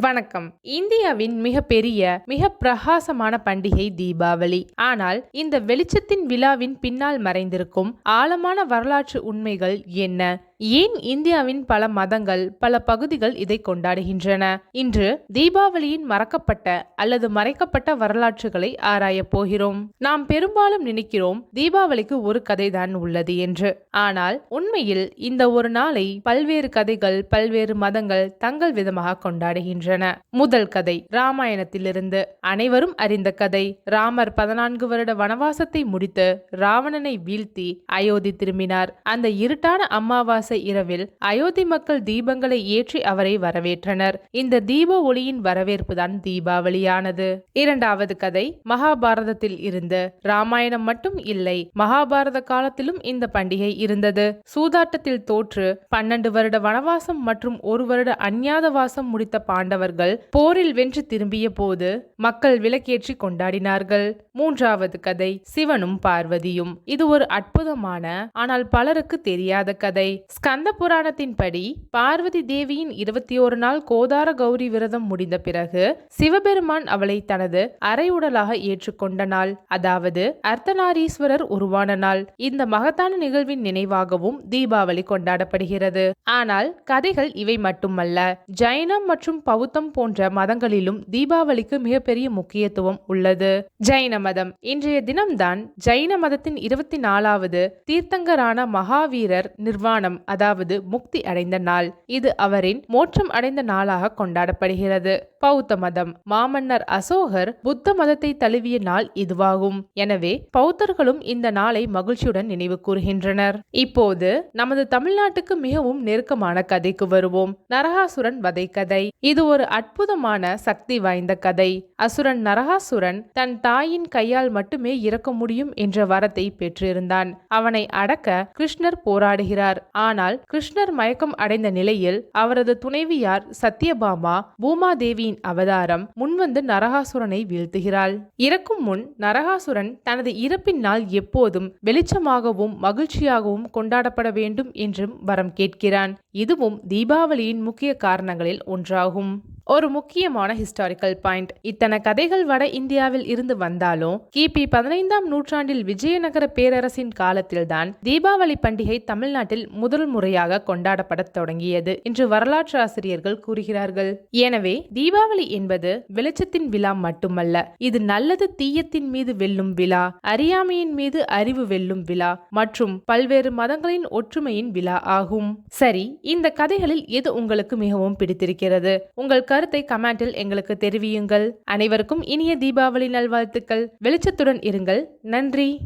வணக்கம். இந்தியாவின் மிக பெரிய மிக பிரகாசமான பண்டிகை தீபாவளி. ஆனால் இந்த வெளிச்சத்தின் விழாவின் பின்னால் மறைந்திருக்கும் ஆழமான வரலாற்று உண்மைகள் என்ன? ஏன் இந்தியாவின் பல மதங்கள் பல பகுதிகள் இதை கொண்டாடுகின்றன? இன்று தீபாவளியின் மறக்கப்பட்ட அல்லது மறைக்கப்பட்ட வரலாற்றுகளை ஆராயப் போகிறோம். நாம் பெரும்பாலும் நினைக்கிறோம் தீபாவளிக்கு ஒரு கதைதான் உள்ளது என்று. ஆனால் உண்மையில் இந்த ஒரு நாளை பல்வேறு கதைகள் பல்வேறு மதங்கள் தங்கள் விதமாக கொண்டாடுகின்றன. முதல் கதை ராமாயணத்திலிருந்து. அனைவரும் அறிந்த கதை. ராமர் பதினான்கு வருட வனவாசத்தை முடித்து ராவணனை வீழ்த்தி அயோத்தி திரும்பினார். அந்த இருட்டான அமாவாசை இரவில் அயோத்தி மக்கள் தீபங்களை ஏற்றி அவரை வரவேற்றனர். இந்த தீப ஒளியின் வரவேற்புதான் தீபாவளியானது. இரண்டாவது கதை மகாபாரதத்தில் இருந்து. ராமாயணம் மட்டும் இல்லை மகாபாரத காலத்திலும் இந்த பண்டிகை இருந்தது. சூதாட்டத்தில் தோற்று பன்னெண்டு வருட வனவாசம் மற்றும் ஒரு வருட அந்நியாதவாசம் முடித்த பாண்டவர்கள் போரில் வென்று திரும்பிய போது மக்கள் விளக்கேற்றி கொண்டாடினார்கள். மூன்றாவது கதை சிவனும் பார்வதியும். இது ஒரு அற்புதமான ஆனால் பலருக்கு தெரியாத கதை. ஸ்கந்த புராணத்தின்படி பார்வதி தேவியின் இருபத்தி ஒரு நாள் கோதார கௌரி விரதம் முடிந்த பிறகு சிவபெருமான் அவளை தனது அரை உடலாக ஏற்றுக்கொண்ட நாள். அதாவது அர்த்தநாரீஸ்வரர் உருவான நாள். இந்த மகத்தான நிகழ்வின் நினைவாகவும் தீபாவளி கொண்டாடப்படுகிறது. ஆனால் கதைகள் இவை மட்டுமல்ல. ஜைனம் மற்றும் பௌத்தம் போன்ற மதங்களிலும் தீபாவளிக்கு மிகப்பெரிய முக்கியத்துவம் உள்ளது. ஜைன மதம். இன்றைய தினம்தான் ஜைன மதத்தின் இருபத்தி நாலாவது தீர்த்தங்கரான மகாவீரர் நிர்வாணம் அதாவது முக்தி அடைந்த நாள். இது அவரின் மோட்சம் அடைந்த நாளாக கொண்டாடப்படுகிறது. பௌத்த மதம். மாமன்னர் அசோகர் புத்த மதத்தை தழுவிய நாள் இதுவாகும். எனவே பௌத்தர்களும் இந்த நாளை மகிழ்ச்சியுடன் நினைவு கூறுகின்றனர். இப்போது நமது தமிழ்நாட்டுக்கு மிகவும் நெருக்கமான கதைக்கு வருவோம். நரகாசுரன் வதை கதை இது ஒரு அற்புதமான சக்தி வாய்ந்த கதை. அசுரன் நரகாசுரன் தன் தாயின் கையால் மட்டுமே இறக்க முடியும் என்ற வரத்தை பெற்றிருந்தான். அவனை அடக்க கிருஷ்ணர் போராடுகிறார். ஆனால் கிருஷ்ணர் மயக்கம் அடைந்த நிலையில் அவரது துணைவியார் சத்யபாமா பூமாதேவியின் அவதாரம் முன்வந்து நரகாசுரனை வீழ்த்துகிறாள். இறக்கும் முன் நரகாசுரன் தனது இறப்பின் நாள் எப்போதும் வெளிச்சமாகவும் மகிழ்ச்சியாகவும் கொண்டாடப்பட வேண்டும் என்றும் வரம் கேட்கிறான். இதுவும் தீபாவளியின் முக்கிய காரணங்களில் ஒன்றாகும். ஒரு முக்கியமான ஹிஸ்டாரிக்கல் பாயிண்ட் இத்தனை கதைகள் வட இந்தியாவில் இருந்து வந்தாலும் கிபி பதினைந்தாம் நூற்றாண்டில் விஜயநகர பேரரசின் காலத்தில்தான் தீபாவளி பண்டிகை தமிழ்நாட்டில் முதல் முறையாக கொண்டாடப்பட தொடங்கியது என்று வரலாற்று ஆசிரியர்கள் கூறுகிறார்கள். எனவே தீபாவளி என்பது வெளிச்சத்தின் விழா மட்டுமல்ல இது நல்லது தீயத்தின் மீது வெல்லும் விழா அறியாமையின் மீது அறிவு வெல்லும் விழா மற்றும் பல்வேறு மதங்களின் ஒற்றுமையின் விழா ஆகும். சரி இந்த கதைகளில் எது உங்களுக்கு மிகவும் பிடித்திருக்கிறது? உங்கள் கருத்தை கமெண்டில் எங்களுக்கு தெரிவியுங்கள். அனைவருக்கும் இனிய தீபாவளி நல்வாழ்த்துக்கள். வெளிச்சத்துடன் இருங்கள். நன்றி.